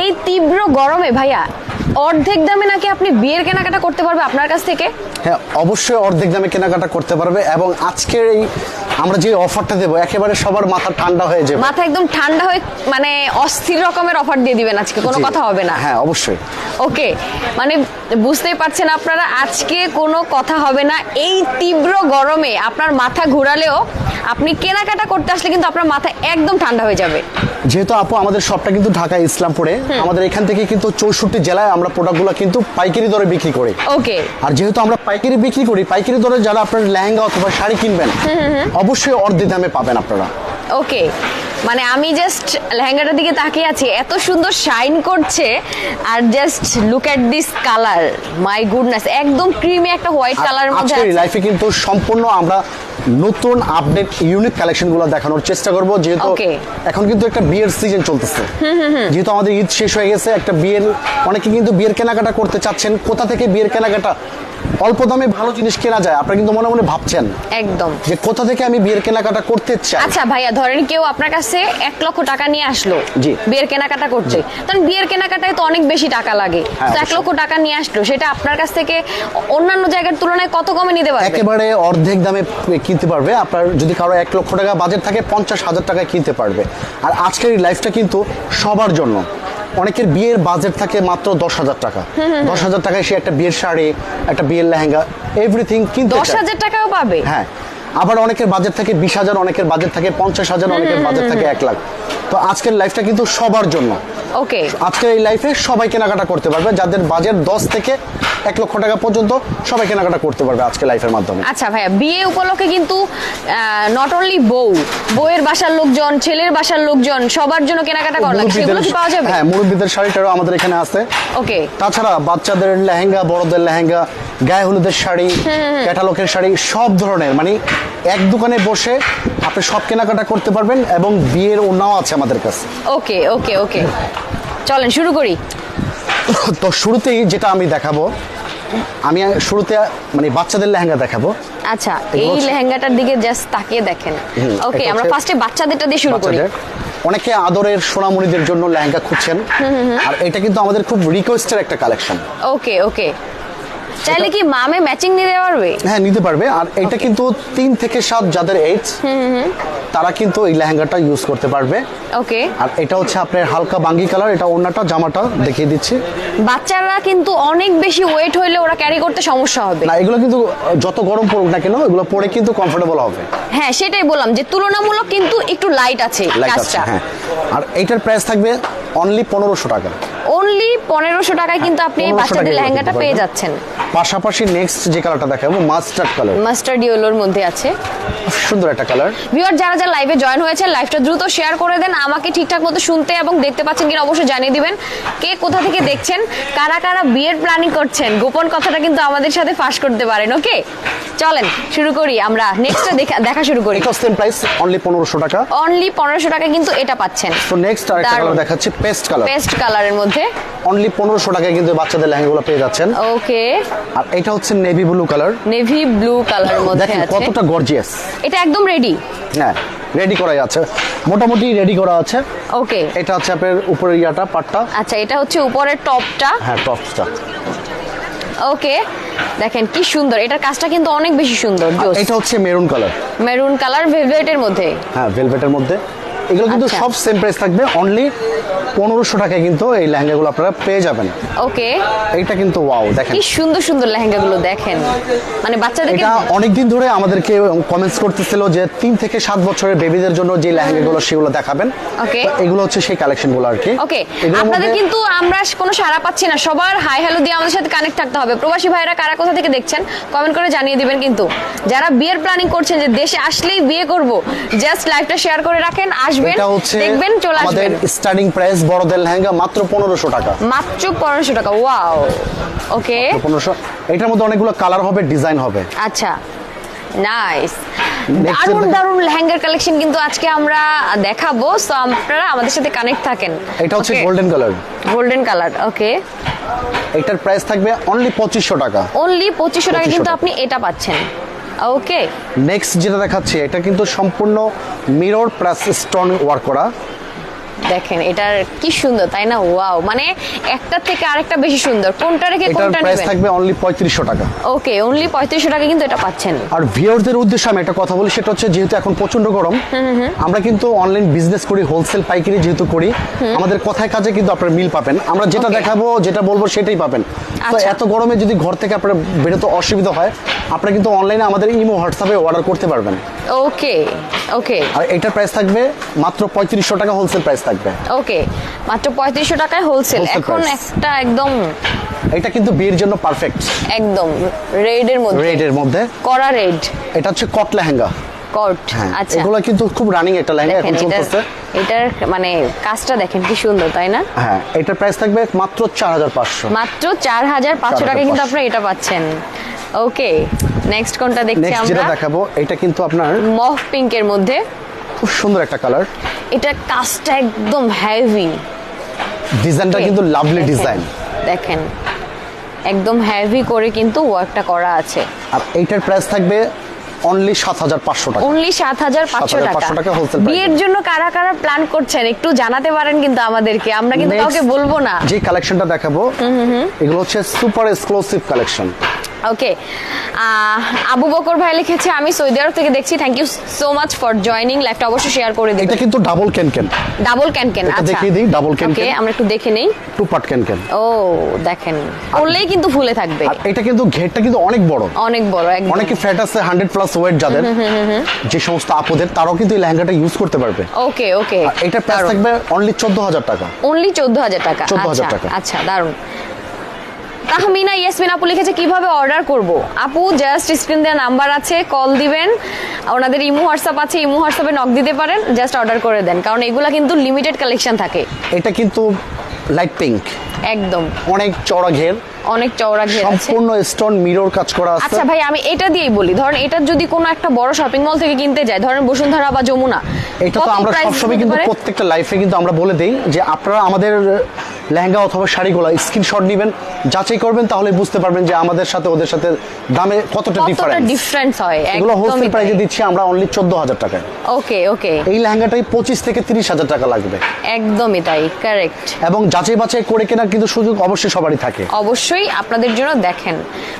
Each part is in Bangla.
এই তীব্র গরমে, ভাইয়া, অর্ধেক দামে নাকি আপনি বিয়ের কেনাকাটা করতে পারবে আপনার কাছ থেকে? হ্যাঁ অবশ্যই অর্ধেক দামে কেনাকাটা করতে পারবে এবং আজকের এই আমরা যে অফারটা দেবো একেবারে সবার মাথা ঠান্ডা হয়ে যাবে। মাথা একদম ঠান্ডা হয়ে মানে অস্থির রকমের অফার দিয়ে দিবেন আজকে কোনো কথা হবে না। হ্যাঁ অবশ্যই। ওকে মানে বুঝতেই পারছেন আপনারা আজকে কোনো কথা হবে না। এই তীব্র গরমে আপনার মাথা ঘোরালেও আপনি কেনাকাটা করতে আসলে কিন্তু আপনার মাথা একদম ঠান্ডা হয়ে যাবে। যেহেতু আপু আমাদের শপটা কিন্তু ঢাকা ইসলামপুরে। আমাদের এখান থেকে কিন্তু চৌষট্টি জেলায় আমরা প্রোডাক্টগুলো কিন্তু পাইকারি দরে বিক্রি করি। ওকে। আর যেহেতু আমরা পাইকারি বিক্রি করি পাইকারি দরে যারা আপনার লেহেঙ্গা অথবা শাড়ি কিনবেন অবশ্যই অর্ধেক দামে পাবেন আপনারা ওকে মানে আমি জাস্ট লেহেঙ্গাটার দিকে তাকিয়ে আছি এত সুন্দর শাইন করছে আর just look at this colour my goodness একদম ক্রিমি একটা হোয়াইট কালারের মধ্যে আছে। লাইফে কিন্তু সম্পূর্ণ আমরা নতুন আপডেট ইউনিক কালেকশনগুলো দেখানোর চেষ্টা করব যেহেতু. এখন কিন্তু একটা বিয়ের সিজন চলতেছে যেহেতু আমাদের ঈদ শেষ হয়ে গেছে একটা বিয়ের অনেকে কিন্তু বিয়ের কেনাকাটা করতে চাচ্ছেন কোথা থেকে বিয়ের কেনাকাটা অল্প দামে ভালো জিনিস কেনা যায় আপনি কিন্তু মনে মনে ভাবছেন। একদম। যে কোথা থেকে আমি বিয়ের কেনাকাটা করতে চাই? আচ্ছা ভাইয়া ধরেন কেউ আপনার কাছে এক লক্ষ টাকা নিয়ে আসলো জি। বিয়ের কেনাকাটা করছে। কারণ বিয়ের কেনাকাটায় তো অনেক বেশি টাকা লাগে। হ্যাঁ, তো এক লক্ষ টাকা নিয়ে আসলো সেটা আপনার কাছ থেকে অন্যান্য জায়গার তুলনায় কত কমে নিতে পারবে? একেবারে অর্ধেক দামে কিনতে পারবে। আপনার যদি কারও এক লক্ষ টাকা বাজেট থাকে পঞ্চাশ হাজার টাকায় কিনতে পারবে। আর আজকের এই লাইফটা কিন্তু সবার জন্য। অনেকের বিয়ের বাজেট থাকে মাত্র দশ হাজার টাকা। দশ হাজার টাকায় সে একটা বিয়ের শাড়ি একটা বিয়ের লেহেঙ্গা এভরিথিং কিন্তু দশ হাজার টাকাও পাবে? হ্যাঁ। আবার অনেকের বাজেট থাকে বিশ হাজার অনেকের বাজেট থাকে পঞ্চাশ হাজার অনেকের বাজেট থাকে এক লাখ। তো আজকের লাইফটা কিন্তু সবার জন্য। ওকে আজকের এই লাইফে সবাই কেনাকাটা করতে পারবে। যাদের বাজেট দশ থেকে এক লক্ষ টাকা পর্যন্ত সবাই কেনাকাটা করতে পারবে আজকে লাইফের মাধ্যমে। আচ্ছা ভাইয়া বিয়ে উপলক্ষে কিন্তু নট অনলি বউ বউয়ের বাসার লোকজন ছেলের বাসার লোকজন সবার জন্য কেনাকাটা করা লাগে সেগুলো কি পাওয়া যাবে? হ্যাঁ মুরব্বীদের শাড়িটারও আমাদের এখানে আছে। ওকে তাছাড়া বাচ্চাদের লেহেঙ্গা বড়দের লেহেঙ্গা গায়ে হলুদের শাড়ি ক্যাটালগের শাড়ি সব ধরনের। মানে এক দোকানে বসে আপনি সব কেনাকাটা করতে পারবেন এবং বিয়ের ওনাও আছে আমাদের কাছে। ওকে ওকে ওকে। চলেন শুরু করি। তো শুরুতেই যেটা আমি দেখাবো আমি শুরুতে মানে বাচ্চাদের লেহেঙ্গা দেখাবো। আচ্ছা এই লেহেঙ্গাটার দিকে জাস্ট তাকিয়ে দেখেন। ওকে আমরা ফার্স্টে বাচ্চাদেরটা দিয়ে শুরু করি। অনেকে আদরের সোনামণিদের জন্য লেহেঙ্গা খুঁজছেন। আর এটা কিন্তু আমাদের খুব রিকোয়েস্টের একটা কালেকশন ওকে ওকে। চাইলে কি মামে ম্যাচিং নিতে পারবে? হ্যাঁ নিতে পারবে। আর এটা কিন্তু তিন থেকে সাত যাদের এইজ তারা কিন্তু এই লেহেঙ্গাটা ইউজ করতে পারবে। ওকে আর এটা হচ্ছে আপনার হালকা বাঙ্গি কালার এটা ওড়নাটা জামাটা দেখিয়ে দিচ্ছি। বাচ্চারা কিন্তু অনেক বেশি ওয়েট হইলে ওরা ক্যারি করতে সমস্যা হবে। না এগুলো কিন্তু যত গরম পড়ুক না কেন এগুলো পরে কিন্তু কমফোর্টেবল হবে। হ্যাঁ সেটাই বললাম যে তুলনামূলক কিন্তু একটু লাইট আছে লাইট আছে হ্যাঁ। আর এইটার প্রাইস থাকবে অনলি পনেরোশো টাকা। অনলি পনেরোশো টাকায় কিন্তু আপনি এই 1500 বাচ্চাদের লেহেঙ্গাটা পেয়ে। যাচ্ছেন। পাশাপাশি নেক্সট যে কালারটা দেখাবো মাস্টার্ড কালার মাস্টার্ড ইয়েলোর মধ্যে আছে। সুন্দর একটা কালার ভিউয়ার যারা যারা লাইভে জয়েন হয়েছে লাইভটা দ্রুত শেয়ার করে দেন। আমাকে ঠিকঠাক মতো শুনতে এবং দেখতে পাচ্ছেন কিনা অবশ্যই জানিয়ে দিবেন। কে কোথা থেকে দেখছেন কারা কারা বিয়ের প্ল্যানিং করছেন গোপন কথাটা কিন্তু আমাদের সাথে ফাঁস করতে পারেন ওকে চলেন শুরু করি আমরা। নেক্সট দেখা দেখা শুরু করি। এটা সেম প্রাইস অনলি পনেরোশো টাকা। অনলি পনেরোশো টাকা কিন্তু এটা পাচ্ছেন। তো নেক্সট আরেকটা। কালার দেখাচ্ছি পেস্ট কালার পেস্ট কালারের মধ্যে অনলি পনেরোশো টাকায় কিন্তু বাচ্চাদের লেহেঙ্গাগুলো পেয়ে যাচ্ছেন। ওকে আর এটা হচ্ছে navy blue colour navy blue মধ্যে আছে। কতটা গর্জিয়াস এটা একদম রেডি হ্যাঁ রেডি করাই আছে। মোটামুটি রেডি করা আছে। ওকে এটা হচ্ছে আপনার উপরের ইয়াটা পাটটা। আচ্ছা এটা হচ্ছে উপরের টপটা। হ্যাঁ টপসটা ওকে দেখেন কি সুন্দর। এটার কাজটা কিন্তু অনেক বেশি সুন্দর এটা হচ্ছে মেরুন কালার মেরুন কালার ভেলভেটের মধ্যে। হ্যাঁ ভেলভেটের মধ্যে। এগুলো কিন্তু আচ্ছা। সব সেম প্রাইস থাকবে অনলি পনেরোশো টাকায় কিন্তু এই লেহেঙ্গাগুলো আপনারা পেয়ে যাবেন। ওকে। এইটা কিন্তু ওয়াও দেখেন। কি সুন্দর সুন্দর লেহেঙ্গাগুলো দেখেন। মানে বাচ্চাদেরকে এটা অনেকদিন ধরে আমাদেরকে কমেন্টস করতেছিল যে তিন থেকে সাত বছরের বেবিদের জন্য যে লেহেঙ্গাগুলো সেগুলো দেখাবেন. তো এগুলো হচ্ছে সেই কালেকশনগুলো আর কি। ওকে। আপনাদের কিন্তু আমরা কোনো সাড়া পাচ্ছি না। সবার হাই হ্যালো দিয়ে আমাদের সাথে কানেক্ট থাকতে হবে। প্রবাসী ভাইরা কারা কোথা থেকে দেখছেন? কমেন্ট করে জানিয়ে দিবেন কিন্তু। যারা বিয়ের প্ল্যানিং করছেন যে দেশে আসলেই বিয়ে করব জাস্ট লাইভটা শেয়ার করে রাখেন আসবেন এটা হচ্ছে দেখবেন চলে আমাদের স্টার্টিং প্রাইস বড়দের লেহেঙ্গা মাত্র পনেরোশো টাকা। মাত্র টাকা ওয়াও ওকে এটার মধ্যে অনেকগুলো কালার হবে ডিজাইন হবে। আচ্ছা নাইস দারুণ দারুণ লেহেঙ্গার কালেকশন কিন্তু আজকে আমরা দেখাবো। সো আপনারা আমাদের সাথে কানেক্ট থাকেন। এটা হচ্ছে golden colour golden colour okay এটার প্রাইস থাকবে অনলি পঁচিশশো টাকা। অনলি পঁচিশশো টাকা কিন্তু আপনি এটা পাচ্ছেন। ওকে নেক্সট যেটা দেখাচ্ছি এটা কিন্তু সম্পূর্ণ মিরর প্লাস স্টোন ওয়ার্ক করা। দেখেন এটার কি সুন্দর তাই না? ওয়াও মানে একটা থেকে আরেকটা বেশি সুন্দর। কোনটা রেখে এটার কোনটা প্রাইস থাকবে অনলি পঁয়ত্রিশশো টাকা। ওকে অনলি পঁয়ত্রিশশো টাকা কিন্তু এটা পাচ্ছেন। আর ভিউয়ারদের উদ্দেশ্যে আমি একটা কথা বলি সেটা হচ্ছে যেহেতু এখন প্রচণ্ড গরম আমরা কিন্তু অনলাইন বিজনেস করি হোলসেল পাইকারি যেহেতু করি আমাদের কথায় কাজে কিন্তু আপনারা মিল পাবেন। আমরা যেটা. দেখাবো যেটা বলব সেটাই পাবেন। তো আচ্ছা। এত গরমে যদি ঘর থেকে আপনার বেরোতে অসুবিধা হয় আপনারা কিন্তু অনলাইনে আমাদের ইমো হোয়াটসঅ্যাপে অর্ডার করতে পারবেন। ওকে ওকে। আর এটার প্রাইস থাকবে মাত্র পঁয়ত্রিশশো টাকা হোলসেল প্রাইস থাকবে। ওকে মাত্র পঁয়ত্রিশশো টাকায় হোলসেল এখন একটা একদম এটা কিন্তু বিয়ের জন্য পারফেক্ট একদম রেডের মধ্যে। রেডের মধ্যে। কড়া রেড এটা হচ্ছে কট লেহেঙ্গা কট হ্যাঁ আচ্ছা। এগুলো কিন্তু খুব রানিং একটা লেহেঙ্গা এখন চলতেছে। এটার মানে কাজটা দেখেন কি সুন্দর তাই না? হ্যাঁ এটার প্রাইস থাকবে মাত্র চার হাজার পাঁচশো। মাত্র চার হাজার পাঁচশো টাকা কিন্তু আপনারা এটা পাচ্ছেন। ওকে নেক্সট কোনটা দেখছি নেক্সট যেটা দেখাবো এটা কিন্তু আপনার মফ পিঙ্কের মধ্যে। খুব সুন্দর একটা কালার এটা কাজটা একদম হেভি ডিজাইনটা কিন্তু লাভলি ডিজাইন দেখেন একদম হেভি করে কিন্তু ওয়ার্কটা করা আছে। আর এইটার প্রাইস থাকবে অনলি সাত হাজার পাঁচশো টাকা। অনলি সাত হাজার পাঁচশো 7,500 টাকা। বিয়ের জন্য কারা কারা প্ল্যান করছেন একটু জানাতে পারেন কিন্তু আমাদেরকে। আমরা কিন্তু কাউকে বলব না। যে কালেকশনটা দেখাবো এগুলো হচ্ছে super exclusive collection okay Abu Bakar ভাই লিখেছে আমি সৌদি আরব থেকে দেখছি thank you so much for joining লাইভটা অবশ্যই শেয়ার করে দিবেন। এটা কিন্তু double can can double can can আচ্ছা। দেখিয়ে দিই, double can ওকে আমরা একটু দেখে নেই। টু পার্ট ক্যান ক্যান ও দেখেন। করলেই কিন্তু ফুলে থাকবে। আর এটা কিন্তু ঘেরটা কিন্তু অনেক বড়। অনেক বড় একদম। অনেকে ফ্যাট আছে হান্ড্রেড প্লাস ওয়েট যাদের। যে সমস্ত আপুদের তারাও কিন্তু এই লেহেঙ্গাটা ইউজ করতে পারবে। ওকে ওকে এটা প্রাইস থাকবে অনলি চোদ্দ হাজার টাকা। অনলি চোদ্দ হাজার টাকা। 14,000 আচ্ছা টাকা। আচ্ছা দারুণ তাহমিনা ইয়াসমিন আপু লিখেছে কীভাবে অর্ডার করব? আপু জাস্ট স্ক্রিন দেওয়া নাম্বার আছে কল দিবেন। ওনাদের ইমো হোয়াটসঅ্যাপ আছে ইমো হোয়াটসঅ্যাপে নক দিতে পারেন জাস্ট অর্ডার করে দেন। কারণ এগুলা কিন্তু লিমিটেড কালেকশন থাকে। এটা কিন্তু লাইট পিঙ্ক একদম। অনেক চড়া ঘের। অনেক চওড়া ঘের আছে। সম্পূর্ণ স্টোন মিরর কাজ করা আছে। আচ্ছা ভাই আমি এটা দিয়েই বলি। ধরেন এটা যদি কোনো একটা বড় শপিং মল থেকে কিনতে যায় ধরেন বসুন্ধরা বা যমুনা এটা তো আমরা সবসময় কিন্তু প্রত্যেকটা লাইফে কিন্তু আমরা বলে দেই যে আপনারা আমাদের লেহেঙ্গা অথবা শাড়িগুলো স্ক্রিনশট নেবেন যাচাই করবেন তাহলে বুঝতে পারবেন যে আমাদের সাথে ওদের সাথে দামে কতটা কতটা ডিফারেন্স ডিফারেন্স হয় এগুলো হোলসেল প্রাইসে দিচ্ছি আমরা অনলি চোদ্দ হাজার টাকায়। ওকে ওকে এই লেহেঙ্গাটাই পঁচিশ থেকে তিরিশ হাজার টাকা লাগবে। একদমই তাই কারেক্ট এবং যাচাই বাছাই করে কেনার কিন্তু সুযোগ অবশ্যই সবারই থাকে। অবশ্যই আপনাদের জন্য দেখেন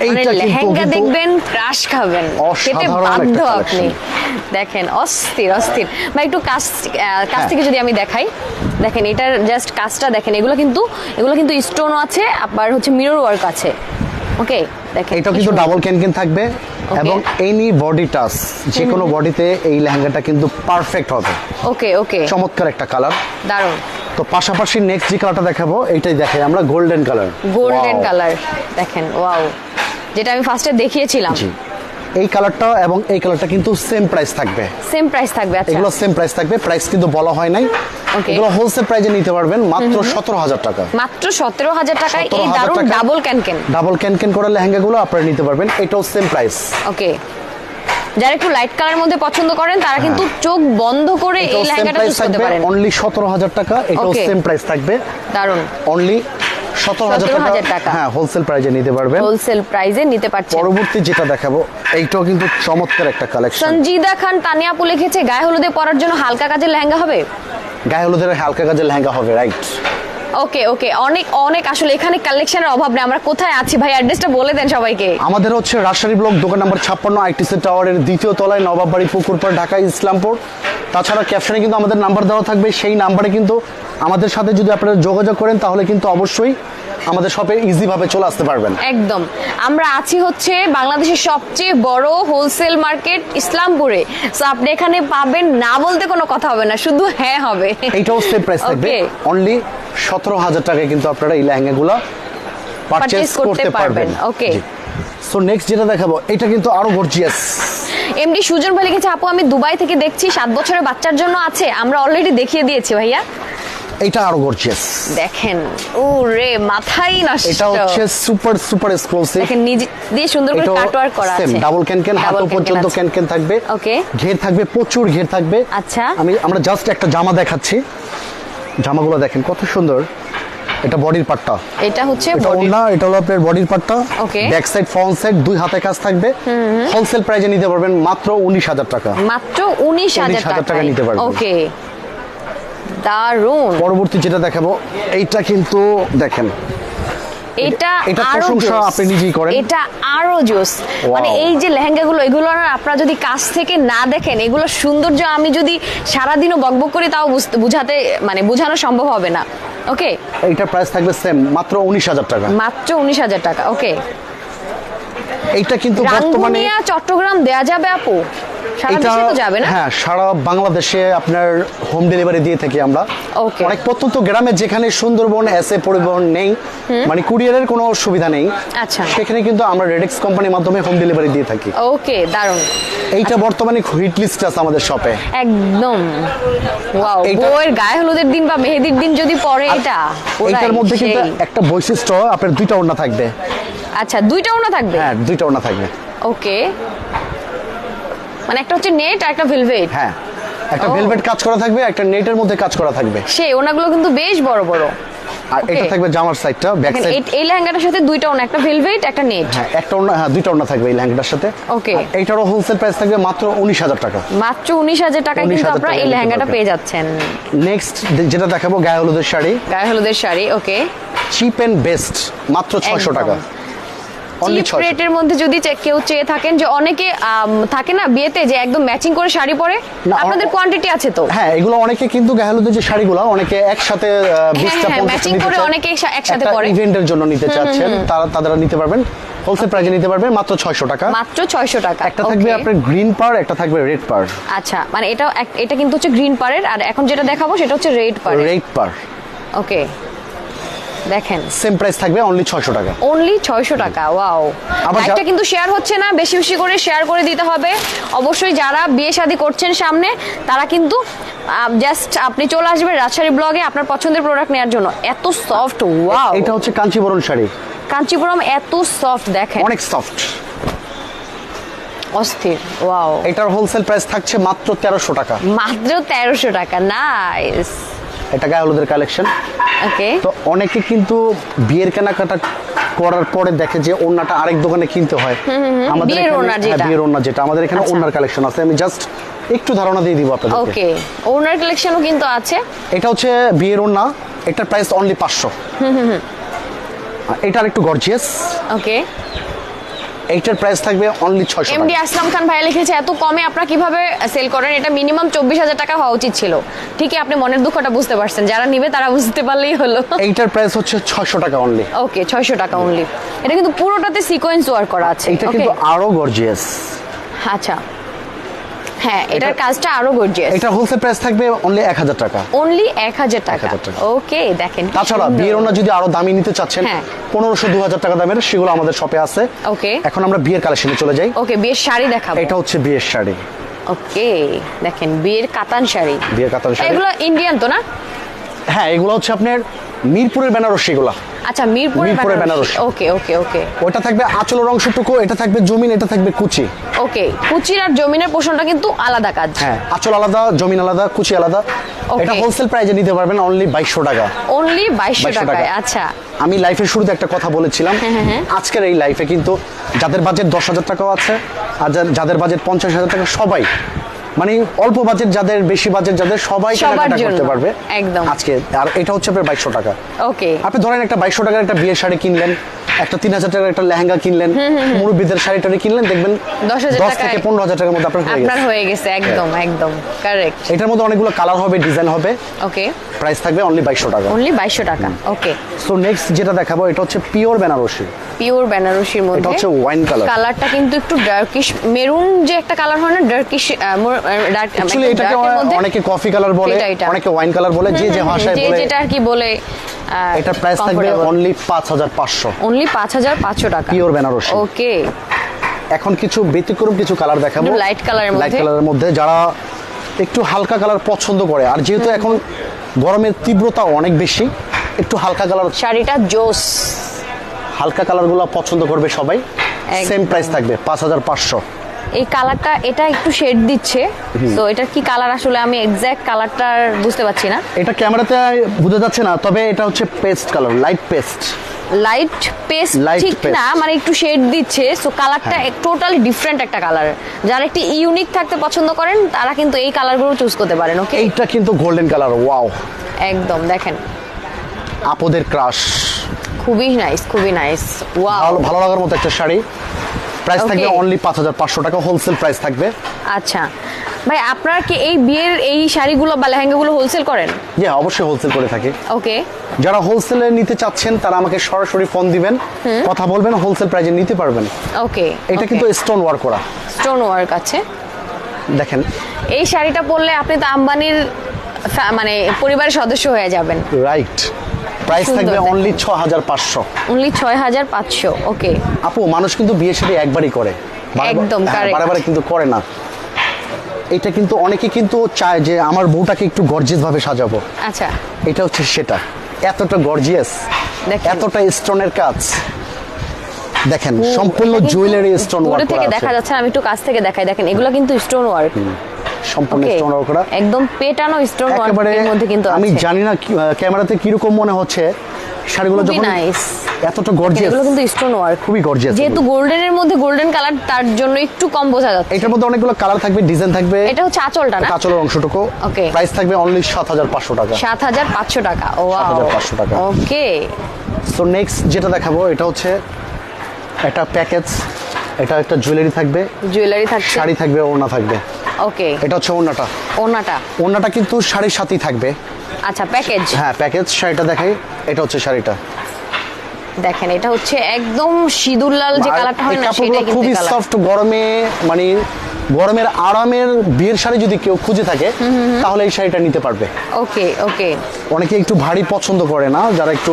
মানে লেহেঙ্গা দেখবেন ক্রাশ খাবেন। অসাধারণ বাধ্য আপনি। দেখেন অস্থির অস্থির। ভাই একটু কাছ আহ, কাছ হ্যাঁ। থেকে যদি আমি দেখাই। দেখেন এটার জাস্ট কাজটা দেখেন এগুলো কিন্তু এগুলো কিন্তু স্টোন আছে আবার হচ্ছে মিরর ওয়ার্ক আছে। ওকে দেখেন এটাও কি কিন্তু ডাবল ক্যান ক্যান থাকবে এবং এনি বডি টাচ যে কোনো বডিতে এই লেহেঙ্গাটা কিন্তু পারফেক্ট হবে। ওকে ওকে চমৎকার একটা কালার দারুণ তো পাশাপাশি নেক্সট যে কালারটা দেখাবো এইটাই দেখাই আমরা গোল্ডেন কালার গোল্ডেন কালার দেখেন ওয়াও যেটা আমি ফার্স্টে দেখিয়েছিলাম। জি। এই কালারটা এবং এই কালারটা কিন্তু সেম প্রাইস থাকবে। সেম প্রাইস থাকবে আচ্ছা। এগুলো সেম প্রাইস থাকবে প্রাইস কিন্তু বলা হয় নাই. এগুলো হোলসেল প্রাইসে নিতে পারবেন মাত্র সতেরো হাজার টাকা। মাত্র সতেরো হাজার টাকায় এই দারুণ double can can double can can করা লেহেঙ্গাগুলো আপনারা নিতে পারবেন এটাও সেম প্রাইস ওকে যারা একটু লাইট কালার মধ্যে পছন্দ করেন তারা কিন্তু চোখ বন্ধ করে এই লেহেঙ্গাটা চুজ করতে পারেন। অনলি সতেরো হাজার টাকা এটাও. সেম প্রাইস থাকবে। দারুণ অনলি 17,000 টাকা। টাকা। হ্যাঁ হোলসেল নিতে পারবেন। হোলসেল নিতে পারছেন। পরবর্তী যেটা দেখাবো এইটাও কিন্তু চমৎকার একটা কালেকশন সঞ্জিদা খান তানিয়া আপু লিখেছে গায়ে হলুদে পরার জন্য হালকা কাজের লেহেঙ্গা হবে? গায়ে হলুদের হালকা কাজের লেহেঙ্গা হবে রাইট ওকে ওকে। অনেক অনেক আসলে এখানে কালেকশনের অভাব নেই। আমরা কোথায় আছি? ভাই অ্যাড্রেসটা বলে দেন সবাইকে। আমাদের হচ্ছে রাজশাহী ব্লক দোকান নাম্বার ছাপ্পান্ন আইটিসি টাওয়ারের দ্বিতীয় তলায় নবাববাড়ি পুকুরপাড় ঢাকা ইসলামপুর। তাছাড়া ক্যাপশনে কিন্তু আমাদের নাম্বার দেওয়া থাকবে। সেই নাম্বারে কিন্তু আমাদের সাথে যদি আপনারা যোগাযোগ করেন তাহলে কিন্তু অবশ্যই আমাদের শপে ইজিভাবে চলে আসতে পারবেন। একদম। আমরা আছি হচ্ছে বাংলাদেশের সবচেয়ে বড় হোলসেল মার্কেট ইসলামপুরে। সো আপনি এখানে পাবেন না বলতে কোনো কথা হবে না। শুধু হ্যাঁ হবে। এইটাও সেম প্রাইস থাকবে। অনলি সতেরো হাজার টাকায় কিন্তু আপনারা এই লেহেঙ্গাগুলো পারচেস করতে পারবেন। okay. সো নেক্সট যেটা দেখাবো এটা কিন্তু আরও গর্জিয়াস এমডি সুজন ভাই লিখেছে আপু আমি দুবাই থেকে দেখছি সাত বছরের বাচ্চার জন্য আছে আমরা অলরেডি দেখিয়ে দিয়েছি ভাইয়া। এটা আরও গর্জিয়াস দেখেন ও রে মাথাই নষ্ট। এটা হচ্ছে সুপার সুপার এক্সক্লুসিভ দেখেন নিজে দিয়ে সুন্দর করে এটাও কাটওয়ার্ক করা আছে। ডাবল ক্যান ক্যান can পর্যন্ত। ক্যান ক্যান থাকবে। ওকে ঘের থাকবে প্রচুর ঘের থাকবে। আচ্ছা। আমি আমরা জাস্ট একটা জামা দেখাচ্ছি। জামাগুলো দেখেন কত সুন্দর। এটা বডির পার্টটা এটা হচ্ছে বডি না এটা হলো আপনার বডির পার্টটা okay. Back side front side দুই হাতে কাজ থাকবে। হোলসেল প্রাইসে নিতে পারবেন মাত্র উনিশ হাজার টাকা। মাত্র উনিশ হাজার 19,000 টাকা টাকা নিতে পারবেন। ওকে। দারুণ পরবর্তী যেটা দেখাবো এইটা কিন্তু দেখেন এটা এটা প্রশংসা আপনি নিজেই করেন। এটা আরও জোস। মানে এই যে লেহেঙ্গাগুলো এগুলো আপনারা যদি কাছ থেকে না দেখেন এগুলো সৌন্দর্য আমি যদি সারাদিনও বকবক করি তাও বুঝতে- মানে বোঝানো সম্ভব হবে না। ওকে এইটার প্রাইস থাকবে সেম মাত্র উনিশ হাজার টাকা। মাত্র উনিশ হাজার টাকা ওকে এইটা কিন্তু বর্তমানে চট্টগ্রাম দেয়া যাবে আপু। এটা যাবে না? হ্যাঁ সারা বাংলাদেশে আপনার হোম ডেলিভারি দিয়ে থাকি আমরা। অনেক প্রত্যন্ত গ্রামে যেখানে সুন্দরবন এসে পরিবহন নেই মানে কুরিয়ারের কোনো সুবিধা নেই আচ্ছা। সেখানে কিন্তু আমরা রেডেক্স কোম্পানির মাধ্যমে হোম ডেলিভারি দিয়ে থাকি। ওকে দারুণ এইটা বর্তমানে হিট লিস্ট আছে আমাদের শপে একদম। ওয়াও বউয়ের গায়ে হলুদের দিন বা মেহেদির দিন যদি পরে এটা এইটার মধ্যে কিন্তু একটা বৈশিষ্ট্য আপনার দুইটা ওড়না থাকবে। আচ্ছা দুইটাও না থাকবে? হ্যাঁ দুইটা ওড়না থাকবে। ওকে মানে একটা হচ্ছে নেট আর একটা ভেলভেট। হ্যাঁ একটা ভেলভেট কাজ করা থাকবে একটা নেটের মধ্যে কাজ করা থাকবে। সেই ওনাগুলো কিন্তু বেশ বড় বড়। আর এটা থাকবে জামার সাইডটা ব্যাক সাইড এই- লেহেঙ্গাটার সাথে দুইটা ওনা একটা ভেলভেট একটা নেট। হ্যাঁ একটা ওড়না হ্যাঁ দুইটা ওড়না থাকবে এই লেহেঙ্গাটার সাথে। ওকে আর এইটারও হোলসেল প্রাইস থাকবে মাত্র উনিশ হাজার টাকা। মাত্র উনিশ হাজার টাকায় কিন্তু আপনারা এই টাকায় লেহেঙ্গাটা পেয়ে যাচ্ছেন। নেক্সট যেটা দেখাবো গায়ে হলুদের শাড়ি। গায়ে হলুদের sari okay cheap and best মাত্র ছয়শো একদম। টাকা। অনলি চিপ ছয়শো রেটের মধ্যে যদি কেউ চেয়ে থাকেন যে অনেকে থাকে না বিয়েতে যে একদম ম্যাচিং করে শাড়ি পরে আপনাদের কোয়ান্টিটি আছে তো? হ্যাঁ এগুলো অনেকে কিন্তু গায়ে যে শাড়িগুলো অনেকে একসাথে বিশটা হ্যাঁ, matching করে অনেকে একসা- একসাথে পরে। ইভেন্টের জন্য নিতে চাচ্ছেন তারা তারা নিতে পারবেন। হোলসেল প্রাইসে নিতে পারবেন মাত্র ছয়শো টাকা। মাত্র ছয়শো টাকা একটা থাকবে আপনার গ্রিন পার একটা থাকবে রেড পার আচ্ছা মানে এটা এটা কিন্তু হচ্ছে গ্রিন পারের আর এখন যেটা দেখাবো সেটা হচ্ছে রেড পারের রেড পার ওকে দেখেন। সেম প্রাইস থাকবে অনলি ছয়শো টাকা। অনলি ছয়শো টাকা ওয়াও লাইভটা কিন্তু শেয়ার হচ্ছে না বেশি বেশি করে শেয়ার করে দিতে হবে। অবশ্যই যারা বিয়ে শাদী করছেন সামনে তারা কিন্তু জাস্ট আপনি চলে আসবেন রাজশাহী ব্লগে আপনার পছন্দের প্রোডাক্ট নেওয়ার জন্য। এত সফট ওয়াও এটা হচ্ছে কাঞ্চিবরণ শাড়ি। কাঞ্চিপুরম এত সফট দেখেন। অনেক সফট অস্থির ওয়াও এটার হোলসেল প্রাইস থাকছে মাত্র তেরোশো টাকা। মাত্র তেরোশো টাকা নাইস এটা গায়ে হলুদের কালেকশন ওকে তো অনেকে কিন্তু বিয়ের কেনাকাটা করার পরে দেখে যে ওড়নাটা আরেক দোকানে কিনতে হয়। আমাদের বিয়ের ওড়না হ্যাঁ, যেটা। বিয়ের ওড়না যেটা। আমাদের এখানে আচ্ছা। ওড়নার কালেকশন আছে। আমি জাস্ট একটু ধারণা দিয়ে দিব আপনাদেরকে। ওকে ওনার কালেকশনও কিন্তু আছে। এটা হচ্ছে বিয়ের ওড়না। এটার প্রাইস অনলি পাঁচশো। এটা আরেকটু গর্জিয়াস ওকে এইটার প্রাইস থাকবে অনলি ছয়শো এমডি আসলাম খান ভাই লিখেছে এত কমে আপনারা কীভাবে সেল করেন? এটা মিনিমাম চব্বিশ হাজার টাকা হওয়া উচিত ছিল। ঠিকই আপনি মনের দুঃখটা বুঝতে পারছেন যারা নেবে তারা বুঝতে পারলেই হলো। এইটার প্রাইস হচ্ছে ছয়শো টাকা অনলি ওকে ছয়শো টাকা অনলি এটা কিন্তু পুরোটাতে সিকোয়েন্স ওয়ার্ক করা আছে এটা কিন্তু আরও গর্জিয়াস আচ্ছা। হ্যাঁ এটার কাজটা আরও গর্জিয়াস এটা হোলসেল প্রাইস থাকবে অনলি এক হাজার টাকা। অনলি এক হাজার টাকা। 1000 টাকা। ওকে দেখেন তাছাড়া। বিয়ের ওড়না যদি আরও দামি নিতে চাচ্ছেন হ্যাঁ। পনেরোশো দু হাজার টাকা দামের সেগুলো আমাদের শপে আছে। ওকে এখন আমরা বিয়ের কালেকশনে চলে যাই। ওকে বিয়ের শাড়ি দেখাবো। এটা হচ্ছে বিয়ের শাড়ি। ওকে দেখেন বিয়ের কাতান শাড়ি। বিয়ের কাতান শাড়ি। এগুলো ইন্ডিয়ান তো না? হ্যাঁ এগুলো হচ্ছে আপনার মিরপুরের বেনারসি গুলা আচ্ছা মিরপুরের মিরপুরের বেনারসি। ওকে ওকে ওকে ওটা থাকবে আঁচলের অংশটুকু এটা থাকবে জমিন এটা থাকবে কুচি ওকে কুচির আর জমিনের পোষণটা কিন্তু আলাদা কাজ হ্যাঁ আঁচল আলাদা জমিন আলাদা কুচি আলাদা. এটা হোলসেল প্রাইজে নিতে পারবেন অনলি বাইশশো টাকা অনলি বাইশশো 2200 টাকায় টাকা। আচ্ছা আমি লাইফের শুরুতে একটা কথা বলেছিলাম হ্যাঁ, হ্যাঁ, হ্যাঁ। আজকের এই লাইফে কিন্তু যাদের বাজেট দশ হাজার টাকাও আছে আর যাদের বাজেট পঞ্চাশ হাজার টাকা সবাই মানে অল্প বাজেট যাদের বেশি বাজেট যাদের সবাই কেনাকাটা করতে পারবে। একদম। আজকে আর এটা হচ্ছে আপনার বাইশশো টাকা। ওকে আপনি ধরেন একটা বাইশশো টাকার একটা বিয়ের শাড়ি কিনলেন। একটা তিন হাজার টাকার একটা লেহেঙ্গা কিনলেন মুরব্বীদের শাড়ি টাড়ি কিনলেন দেখবেন দশ থেকে পনেরো হাজার টাকার মধ্যে আপনার হয়ে গেছে। একদম একদম কারেক্ট এটার মধ্যে অনেকগুলো কালার হবে ডিজাইন হবে। ওকে প্রাইস থাকবে অনলি বাইশশো টাকা। অনলি বাইশশো টাকা ওকে সো নেক্সট যেটা দেখাবো এটা হচ্ছে পিওর বেনারসি পিওর বেনারসির এটা মধ্যে হচ্ছে wine color। কালারটা কিন্তু একটু ডার্কিশ মেরুন যে একটা কালার হয় না ডার্কিশ অ্যাকচুয়ালি এটাকে অনেকে কফি কালার বলে এটা, এটা। অনেকে ওয়াইন কালার বলে যে যে ভাষায় বলে। যেটা আর কি বলে এটার প্রাইস থাকবে অনলি পাঁচ হাজার পাঁচশো। অনলি পাঁচ হাজার পাঁচশো টাকা। পিওর বেনারসি ওকে এখন কিছু ব্যতিক্রম কিছু কালার দেখাবো। colour এর লাইট কালারের মধ্যে যারা একটু হালকা কালার পছন্দ করে আর যেহেতু এখন গরমের তীব্রতা অনেক বেশি একটু হালকা কালার শাড়িটা জোস। হালকা কালারগুলো পছন্দ করবে সবাই। সেম প্রাইস থাকবে পাঁচ হাজার পাঁচশো। এই কালারটা এটা একটু শেড দিচ্ছে। তো এটার কি কালার আসলে আমি এক্স্যাক্ট কালারটা বুঝতে পারছি না। এটা ক্যামেরাতে বোঝা যাচ্ছে না তবে এটা হচ্ছে paste colour light paste light paste ঠিক না মানে একটু শেড দিচ্ছে সো কালারটা। টোটালি ডিফারেন্ট একটা কালার যারা একটি ইউনিক থাকতে পছন্দ করেন তারা কিন্তু এই কালারগুলো চুজ করতে পারেন ওকে এইটা কিন্তু গোল্ডেন কালার ওয়াও একদম দেখেন। আপদের ক্রাশ খুবই নাইস খুবই নাইস ওয়াও ভালো ভালো লাগার মতো একটা শাড়ি। প্রাইস থাকবে অনলি পাঁচ হাজার পাঁচশো টাকা হোলসেল প্রাইস থাকবে। আচ্ছা। ভাই আপনারা কি এই বিয়ের এই শাড়িগুলো বা লেহেঙ্গাগুলো হোলসেল করেন? যে অবশ্যই হোলসেল করে থাকে। ওকে যারা হোলসেলে নিতে চাচ্ছেন তারা আমাকে সরাসরি ফোন দিবেন। কথা বলবেন হোলসেল প্রাইজে নিতে পারবেন। ওকে এটা কিন্তু স্টোন ওয়ার্ক করা। স্টোন ওয়ার্ক আছে। দেখেন। এই শাড়িটা পরলে আপনি তো আম্বানির মানে পরিবারের সদস্য হয়ে যাবেন। রাইট প্রাইস থাকবে অনলি ছ হাজার পাঁচশো। অনলি ছয় হাজার পাঁচশো ওকে আপু মানুষ কিন্তু বিয়ে শাড়ি একবারই করে। একদম, হ্যাঁ, correct. বারে বারে কিন্তু করে না। এটা কিন্তু অনেকে কিন্তু চায় যে আমার বউটাকে একটু গর্জিয়াস ভাবে সাজাবো। আচ্ছা। এটা হচ্ছে সেটা। এতটা গর্জিয়াস। এতটা স্টোনের কাজ। দেখেন সম্পূর্ণ জুয়েলারি স্টোন ওয়ার্ক থেকে দেখা যাচ্ছে আমি একটু কাছ থেকে দেখাই। দেখেন এগুলো কিন্তু স্টোন ওয়ার্ক সম্পূর্ণ স্টোন ওয়ার্ক করা। একদম পেটানো স্টোন একেবারে ওয়ার্কের মধ্যে কিন্তু আমি জানি না ক্যামেরাতে কি- কীরকম মনে হচ্ছে। শাড়িগুলো যখন। এতটা গর্জিয়াস এগুলো কিন্তু স্টোন ওয়ার্ক খুবই গর্জিয়াস যেহেতু গোল্ডেনের মধ্যে গোল্ডেন কালার তার জন্য একটু কম বোঝা যাচ্ছে। এটার মধ্যে অনেকগুলো কালার থাকবে ডিজাইন থাকবে। এটা হচ্ছে আঁচলটা না? কাঁচলের অংশটুকু। Okay. প্রাইস থাকবে অনলি সাত হাজার পাঁচশো টাকা। সাত হাজার পাঁচশো টাকা। ও 7,500 টাকা। ওকে সো নেক্সট যেটা দেখাবো এটা হচ্ছে একটা প্যাকেজ এটা একটা জুয়েলারি থাকবে। জুয়েলারি থাকছে। শাড়ি থাকবে ওড়না থাকবে। ওকে এটা হচ্ছে ওড়নাটা। ওনাটা ওড়নাটা কিন্তু শাড়ির সাথেই থাকবে। আচ্ছা প্যাকেজ হ্যাঁ প্যাকেজ শাড়িটা দেখাই। এটা হচ্ছে শাড়িটা। দেখেন এটা হচ্ছে একদম সিঁদুর লাল যে কালারটা হয় না সেটাই কিন্তু খুবই সফট গরমে মানে গরমের আরামের বিয়ের শাড়ি যদি কেউ খুঁজে থাকে তাহলে এই শাড়িটা নিতে পারবে। ওকে ওকে। অনেকে একটু ভারী পছন্দ করে না যারা একটু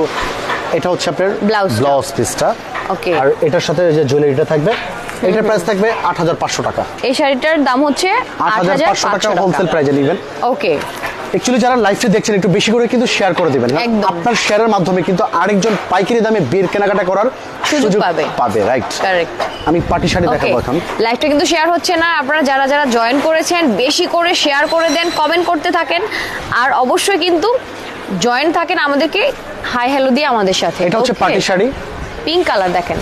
এটা হচ্ছে আপনার Blouse-টা। ব্লাউজ পিসটা Okay. আর এটার সাথে যে জুয়েলারিটা থাকবে এটার প্রাইস থাকবে আট হাজার পাঁচশো টাকা। এই শাড়িটার দাম হচ্ছে আট হাজার পাঁচশো টাকা হোলসেল প্রাইজে নেবেন। ওকে। অ্যাকচুয়ালি যারা লাইভটা দেখছেন একটু বেশি করে কিন্তু শেয়ার করে দিবেন হ্যাঁ? আপনার শেয়ারের মাধ্যমে কিন্তু আরেকজন পাইকারি দামে বের কেনাকাটা করার সুযোগ পাবে। পাবে রাইট কারেক্ট আমি পার্টি শাড়ি দেখাবো এখন। লাইভটা কিন্তু শেয়ার হচ্ছে না। আপনারা যারা যারা জয়েন করেছেন বেশি করে শেয়ার করে দেন কমেন্ট করতে থাকেন। আর অবশ্যই কিন্তু জয়েন থাকেন আমাদেরকে হাই হ্যালো দিয়ে আমাদের সাথে। এটা হচ্ছে পার্টি শাড়ি। পিঙ্ক কালার দেখেন।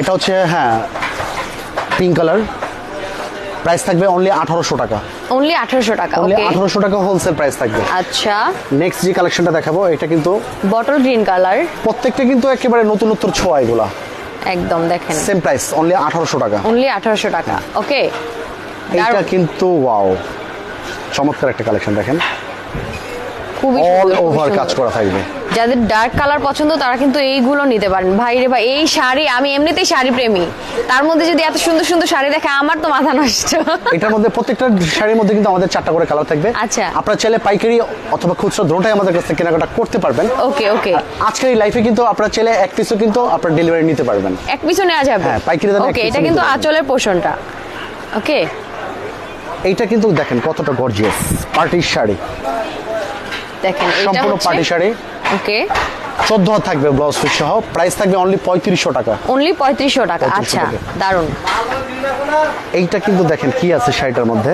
এটা হচ্ছে হ্যাঁ পিঙ্ক কালার প্রাইস থাকবে অনলি আঠারোশো টাকা। অনলি আঠারোশো টাকা ওকে আঠারোশো টাকা হোলসেল প্রাইস থাকবে। আচ্ছা। নেক্সট যে কালেকশনটা দেখাবো এটা কিন্তু বটল গ্রিন কালার প্রত্যেকটা কিন্তু একেবারে নতুনত্বর ছোঁয়া এগুলা। একদম দেখেন। সেম প্রাইস অনলি আঠারোশো টাকা। অনলি আঠারোশো টাকা ওকে এটা কিন্তু ওয়াও চমৎকার একটা কালেকশন দেখেন। অল ওভার কাজ করা থাকবে। যাদের ডার্ক কালার পছন্দ তারা কিন্তু এইগুলো নিতে পারেন। ভাই রে ভাই এই শাড়ি আমি এমনিতেই শাড়ি প্রেমী। তার মধ্যে যদি এত সুন্দর সুন্দর শাড়ি দেখে আমার তো মাথা নষ্ট। এটার মধ্যে প্রত্যেকটা শাড়ির মধ্যে কিন্তু আমাদের চারটা করে কালার থাকবে। আচ্ছা। আপনারা চাইলে পাইকারি অথবা খুচরা দুটোটাই আমাদের কাছ থেকে কেনাকাটা করতে পারবেন। ওকে ওকে। আজকের এই লাইফে কিন্তু আপনারা চাইলে এক পিসও কিন্তু আপনার ডেলিভারি নিতে পারবেন। এক পিছু নেওয়া যাবে? হ্যাঁ, পাইকারি দামে ওকে এটা কিন্তু। আঁচলের পোষণটা। ওকে। এইটা কিন্তু দেখেন কতটা গর্জিয়াস পার্টির শাড়ি। দেখেন সম্পূর্ণ পার্টি শাড়ি ওকে। চোদ্দ হাত থাকবে ব্লাউজ পিস সহ। প্রাইস থাকবে অনলি পঁয়ত্রিশশো টাকা। অনলি পঁয়ত্রিশশো টাকা। আচ্ছা দারুণ এইটা কিন্তু দেখেন কি আছে শাড়িটার মধ্যে।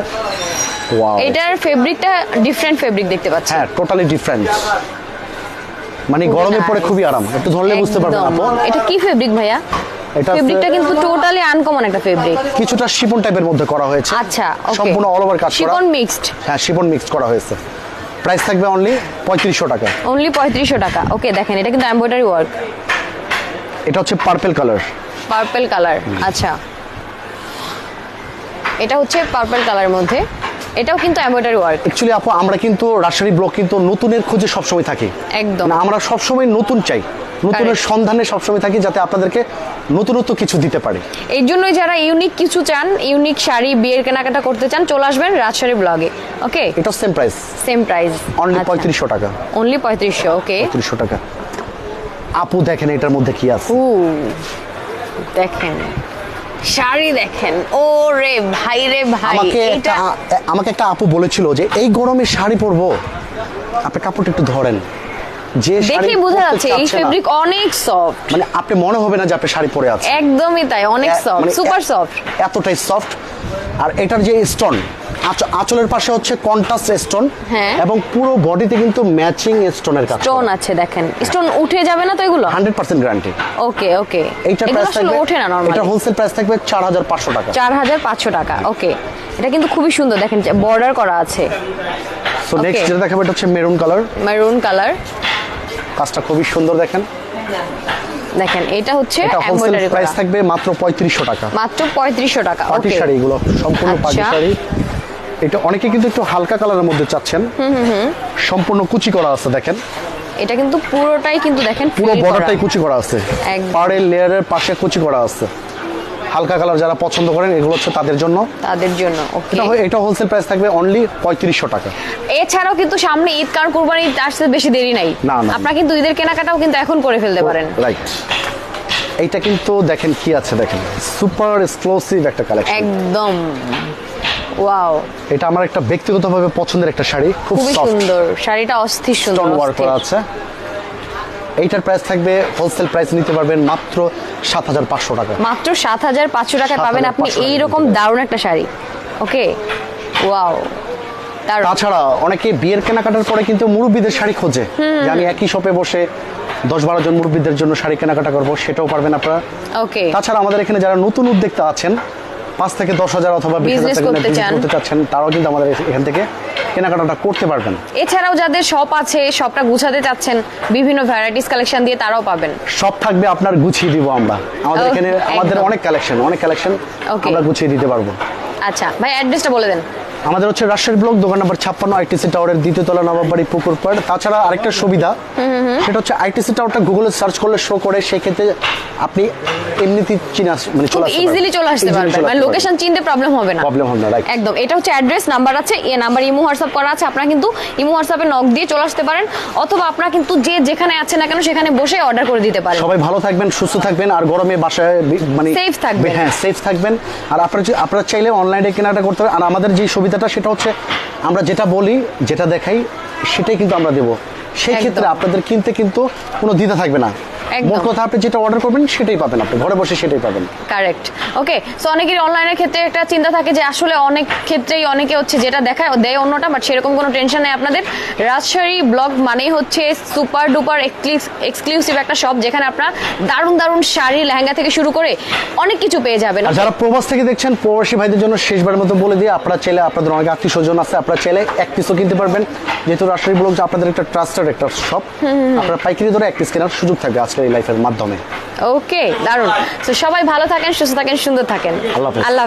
ওয়াও এটার ফেব্রিকটা ডিফারেন্ট ফেব্রিক দেখতে পাচ্ছি। হ্যাঁ টোটালি ডিফারেন্ট মানে গরমে পরে খুবই আরাম। একটু ধরলে বুঝতে পারবেন। আপু। এটা কি ফেব্রিক ভাইয়া? এটা ফেব্রিকটা কিন্তু টোটালি আনকমন একটা ফেব্রিক কিছুটা শিপন টাইপের মধ্যে করা হয়েছে। আচ্ছা সম্পূর্ণ অল ওভার কাজ করা। শিফন মিক্সড হ্যাঁ শিপন মিক্স করা হয়েছে। প্রাইস থাকবে অনলি পঁয়ত্রিশশো টাকা। অনলি পঁয়ত্রিশশো টাকা। ওকে দেখেন এটা কিন্তু এমব্রয়ডারি ওয়ার্ক এটা হচ্ছে পার্পেল কালার পার্পল কালার আচ্ছা। এটা হচ্ছে পার্পল কালারের মধ্যে। এটাও কিন্তু এমব্রয়ডারি ওয়ার্ক অ্যাকচুয়ালি আপু আমরা কিন্তু রাজশাহী ব্লক কিন্তু নতুনের খোঁজে সবসময় থাকি। একদম। না আমরা সবসময় নতুন চাই। নতুনের. সন্ধানে সবসময় থাকি যাতে আপনাদেরকে নতুনত্ব কিছু দিতে পারি। এই জন্যই যারা ইউনিক কিছু চান ইউনিক শাড়ি বিয়ের কেনাকাটা করতে চান চলে আসবেন রাজশাহী ব্লগে ওকে এটা same price same price only পঁয়ত্রিশশো টাকা। অনলি পঁয়ত্রিশশো ওকে পঁয়ত্রিশশো টাকা। আপু দেখেন এটার মধ্যে কি আছে? দেখেন। শাড়ি দেখেন। ও রে ভাই রে ভাই আমাকে একটা আমাকে একটা আপু বলেছিল যে এই গরমে শাড়ি পরবো? আপনি কাপড়টা একটু ধরেন। যে শাড়ি বোঝা যাচ্ছে এই ফেব্রিক অনেক সফট মানে আপনি মনে হবে না যে আপনি শাড়ি পরে আছেন। একদমই তাই অনেক সফট সুপার সফট এতটাই সফট আর এটার যে স্টোন আঁচলের পাশে হচ্ছে স্টোন হ্যাঁ। এবং পুরো বডিতে কিন্তু ম্যাচিং স্টোনের কাজ স্টোন আছে দেখেন। স্টোন উঠে যাবে না তো এগুলো? Hundred percent guarantee okay okay এগুলো প্রাইস থাকবে ওঠে না নরমালি এটা হোলসেল প্রাইস থাকবে চার হাজার পাঁচশো টাকা। চার হাজার পাঁচশো টাকা ওকে এটা কিন্তু খুবই সুন্দর দেখেন বর্ডার করা আছে। সো. নেক্সট যেটা দেখাবো এটা হচ্ছে মেরুন কালার মেরুন কালার কাজটা খুবই সুন্দর দেখেন। দেখেন এটা হচ্ছে এমব্রয়ডারি প্রাইস থাকবে মাত্র পঁয়ত্রিশশো টাকা। মাত্র পঁয়ত্রিশশো টাকা পাটি শাড়ি এগুলো সম্পূর্ণ পাটি আচ্ছা। শাড়ি। এটা অনেকে কিন্তু একটু হালকা কালারের মধ্যে চাচ্ছেন। সম্পূর্ণ কুচি করা আছে দেখেন। এটা কিন্তু পুরোটাই কিন্তু দেখেন পুরো বর্ডারটাই কুচি করা আছে। পাড়ের লেয়ারের পাশে কুচি করা আছে। হালকা কালার যারা পছন্দ করেন এগুলো হচ্ছে তাদের জন্য। তাদের জন্য ওকে এটা হোলসেল প্রাইস থাকবে অনলি পঁয়ত্রিশশো টাকা। এছাড়াও কিন্তু সামনে ঈদ কারণ কোরবানি আসতে বেশি দেরি নাই। না, না। আপনারা কিন্তু ঈদের কেনাকাটাও কিন্তু এখন করে ফেলতে পারেন। রাইট এইটা কিন্তু দেখেন কি আছে দেখেন। সুপার এক্সক্লুসিভ একটা কালেকশন একদম। ওয়াও এটা আমার একটা ব্যক্তিগতভাবে পছন্দের একটা শাড়ি খুব খুবই সুন্দর। শাড়িটা অস্থির সুন্দর ওয়ার্ক করা আছে। এইটার প্রাইস থাকবে হোলসেল প্রাইস নিতে পারবেন মাত্র সাত হাজার পাঁচশো টাকা। মাত্র সাত হাজার পাঁচশো টাকায় পাবেন আপনি 7,500 এইরকম। দারুণ একটা শাড়ি। ওকে ওয়াও তাছাড়া অনেকে বিয়ের কেনাকাটার পরে কিন্তু মুরব্বীদের শাড়ি খোঁজে। যে আমি একই শপে বসে দশ বারো জন মুরব্বীদের জন্য শাড়ি কেনাকাটা করব সেটাও পারবেন আপনারা। ওকে তাছাড়া আমাদের এখানে যারা নতুন উদ্যোক্তা আছেন পাঁচ থেকে দশ হাজার অথবা বিশ হাজার Business করতে চান। করতে চাচ্ছেন তারাও কিন্তু আমাদের এখান থেকে কেনাকাটাটা করতে পারবেন। এছাড়াও যাদের শপ আছে শপটা গুছাতে চাচ্ছেন বিভিন্ন ভ্যারাইটিস কালেকশন দিয়ে তারাও পাবেন। সব থাকবে আপনার গুছিয়ে দিব আমরা। আমাদের এখানে আমাদের অনেক কালেকশন অনেক কালেকশন. আমরা গুছিয়ে দিতে পারব। আচ্ছা ভাই অ্যাড্রেসটা বলে দেন। আমাদের হচ্ছে রাজশাহী ব্লক দোকান নম্বর ছাপ্পান্ন আইটিসি টাওয়ারের দ্বিতীয় তলা নবাববাড়ি পুকুর পাড়। তাছাড়া আরেকটা সুবিধা সেটা হচ্ছে আইটিসি টাওয়ারটা গুগলে সার্চ করলে শো করে সেই ক্ষেত্রে আপনি এমনিতেই চিনা মানে খুব ইজিলি চলে আসতে পারবেন। মানে লোকেশন চিনতে প্রবলেম হবে না। প্রবলেম হবে না রাইট একদম এটা হচ্ছে অ্যাড্রেস নাম্বার আছে এ নাম্বার ইমো হোয়াটসঅ্যাপ করা আছে আপনারা কিন্তু ইমো হোয়াটসঅ্যাপে নক দিয়ে চলে আসতে পারেন অথবা আপনারা কিন্তু যে যেখানে আছেন না কেন সেখানে বসে অর্ডার করে দিতে পারেন। সবাই ভালো থাকবেন সুস্থ থাকবেন আর গরমে বাসায় মানে সেফ থাকবেন। হ্যাঁ সেফ থাকবেন। আর আপনারা আপনারা চাইলে অনলাইনে কেনাকাটা করতে পারেন। আর আমাদের যে সুবিধাটা সেটা হচ্ছে আমরা যেটা বলি যেটা দেখাই সেটাই কিন্তু আমরা দেব সেই ক্ষেত্রে আপনাদের কিনতে কিন্তু কোনো দ্বিধা থাকবে না। মোট কথা আপনি যেটা অর্ডার করবেন সেটাই পাবেন আপনি ঘরে বসে সেটাই পাবেন। কারেক্ট ওকে সো অনেকেরই অনলাইনের ক্ষেত্রে একটা চিন্তা থাকে যে আসলে অনেক ক্ষেত্রেই অনেকে হচ্ছে যেটা দেখায় দেয় অন্যটা বাট সেরকম কোনো টেনশন নেই আপনাদের। রাজশাহী ব্লগ মানেই হচ্ছে সুপার ডুপার এক্সক্লুসিভ একটা শপ যেখানে আপনারা দারুণ দারুণ শাড়ি লেহেঙ্গা থেকে শুরু করে অনেক কিছু পেয়ে যাবেন। যারা প্রবাস থেকে দেখছেন প্রবাসী ভাইদের জন্য শেষবারের মতো বলে দিয়ে আপনারা চাইলে আপনাদের অনেক আত্মীয় স্বজন আছে আপনারা চাইলে এক পিসও কিনতে পারবেন। যেহেতু রাজশাহী ব্লগ আপনাদের একটা ট্রাস্টেড একটা শপ আপনারা পাইকারি ধরে এক পিস কেনার সুযোগ থাকবে আজকের এই লাইফের মাধ্যমে। ওকে দারুণ তো সবাই ভালো থাকেন সুস্থ থাকেন সুন্দর থাকেন। আল্লাহ আল্লাহ